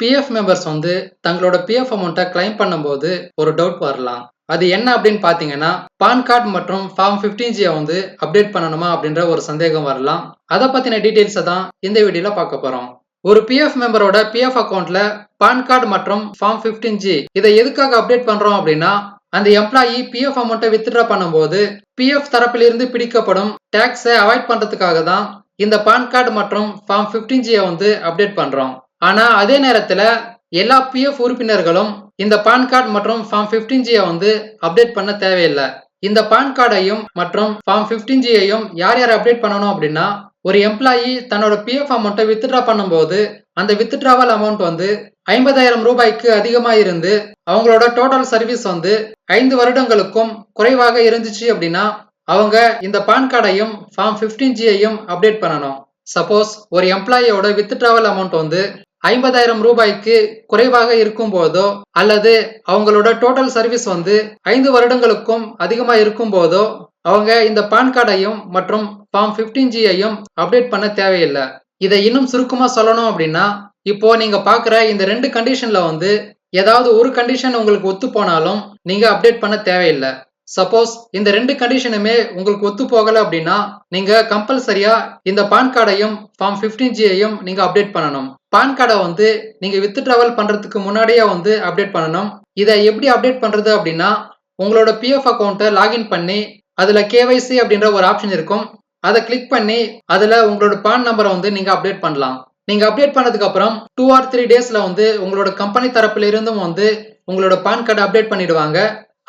PF members வந்து தங்களோட PF அமௌண்ட்டை கிளைம் பண்ணும்போது ஒரு டவுட் வரலாம். அது என்ன அப்படின்னு பார்த்தீங்கன்னா பான் கார்டு மற்றும் ஃபார்ம் ஃபிஃப்டீன் ஜியை வந்து அப்டேட் பண்ணணுமா அப்படின்ற ஒரு சந்தேகம் வரலாம். அதை பற்றின டீட்டெயில்ஸை தான் இந்த வீடியோவில் பார்க்க போகிறோம் ஒரு பிஎஃப் மெம்பரோட பிஎஃப் அக்கௌண்ட்ல பான் கார்டு மற்றும் ஃபார்ம் ஃபிஃப்டீன் ஜி இதை எதுக்காக அப்டேட் பண்றோம் அப்படின்னா அந்த எம்ப்ளாயி பிஎஃப் அமௌண்ட்டை வித்ட்ரா பண்ணும்போது பிஎஃப் தரப்பிலிருந்து பிடிக்கப்படும் டேக்ஸை அவாய்ட் பண்றதுக்காக தான் இந்த பான் கார்டு மற்றும் ஃபார்ம் ஃபிஃப்டீன் ஜியை வந்து அப்டேட் பண்றோம். ஆனா அதே நேரத்துல எல்லா பிஎஃப் உறுப்பினர்களும் இந்த பான் கார்டு மற்றும் ஃபார்ம் ஃபிஃப்டீன் ஜியை வந்து அப்டேட் பண்ண தேவையில்லை. இந்த பான் கார்டையும் மற்றும் ஃபார்ம் ஃபிஃப்டீன் ஜியையும் யார் யார் அப்டேட் பண்ணணும் அப்படின்னா ஒரு எம்ப்ளாயி தன்னோட பிஎஃப் அமௌண்ட்டை வித்ட்ரா பண்ணும்போது அந்த வித்ட்ராவல் அமௌண்ட் வந்து ஐம்பதாயிரம் ரூபாய்க்கு அதிகமாக இருந்து அவங்களோட டோட்டல் சர்வீஸ் வந்து ஐந்து வருடங்களுக்கும் குறைவாக இருந்துச்சு அப்படின்னா அவங்க இந்த பான் கார்டையும் ஃபார்ம் ஃபிஃப்டீன் ஜியையும் அப்டேட் பண்ணணும். சப்போஸ் ஒரு எம்ப்ளாயியோட வித்ட்ராவல் அமௌண்ட் வந்து ஐம்பதாயிரம் ரூபாய்க்கு குறைவாக இருக்கும் போதோ அல்லது அவங்களோட டோட்டல் சர்வீஸ் வந்து ஐந்து வருடங்களுக்கும் அதிகமாக இருக்கும் போதோ அவங்க இந்த பான் கார்டையும் மற்றும் ஃபார்ம் பிப்டீன் ஜியையும் அப்டேட் பண்ண தேவையில்லை. இதை இன்னும் சுருக்கமாக சொல்லணும் அப்படின்னா இப்போ நீங்க பாக்குற இந்த ரெண்டு கண்டிஷன்ல வந்து ஏதாவது ஒரு கண்டிஷன் உங்களுக்கு ஒத்து போனாலும் நீங்க அப்டேட் பண்ண தேவையில்லை. சப்போஸ் இந்த ரெண்டு கண்டிஷனுமே உங்களுக்கு ஒத்து போகல அப்படின்னா நீங்க கம்பல்சரியா இந்த பான் கார்டையும் ஃபார்ம் பிப்டீன் ஜியையும் நீங்க அப்டேட் பண்ணணும். பான் கார்டை வந்து நீங்கள் வித் ட்ராவல் பண்ணுறதுக்கு முன்னாடியே வந்து அப்டேட் பண்ணணும். இதை எப்படி அப்டேட் பண்ணுறது அப்படின்னா உங்களோட பிஎஃப் அக்கௌண்ட்டை லாகின் பண்ணி அதில் கேவைசி அப்படின்ற ஒரு ஆப்ஷன் இருக்கும். அதை கிளிக் பண்ணி அதில் உங்களோட பான் நம்பரை வந்து நீங்கள் அப்டேட் பண்ணலாம். நீங்கள் அப்டேட் பண்ணதுக்கு அப்புறம் டூ ஆர் த்ரீ டேஸில் வந்து உங்களோட கம்பெனி தரப்புல இருந்தும் வந்து உங்களோட பான் கார்டு அப்டேட் பண்ணிடுவாங்க.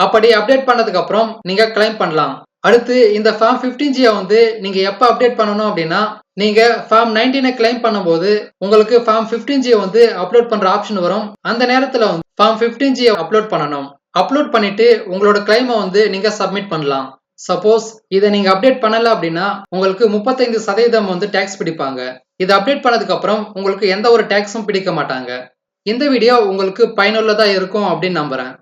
அப்படி அப்டேட் பண்ணதுக்கு அப்புறம் கிளைம் பண்ணலாம். அடுத்து இந்த ஃபார்ம் பிப்டீன் ஜியை வந்து நீங்க எப்போ அப்டேட் பண்ணணும் அப்படின்னா நீங்க ஃபார்ம் நைன்டீனை கிளைம் பண்ணும்போது உங்களுக்கு ஃபார்ம் பிப்டீன் ஜியை வந்து அப்லோட் பண்ற ஆப்ஷன் வரும். அந்த நேரத்துல வந்து ஃபார்ம் பிப்டீன் ஜியை அப்லோட் பண்ணணும். அப்லோட் பண்ணிட்டு உங்களோட கிளைமை வந்து நீங்க சப்மிட் பண்ணலாம். சப்போஸ் இதை நீங்க அப்டேட் பண்ணல அப்படின்னா உங்களுக்கு முப்பத்தைந்து சதவீதம் வந்து டேக்ஸ் பிடிப்பாங்க. இதை அப்டேட் பண்ணதுக்கு அப்புறம் உங்களுக்கு எந்த ஒரு டேக்ஸும் பிடிக்க மாட்டாங்க. இந்த வீடியோ உங்களுக்கு பயனுள்ளதா இருக்கும் அப்படின்னு நம்புறேன்.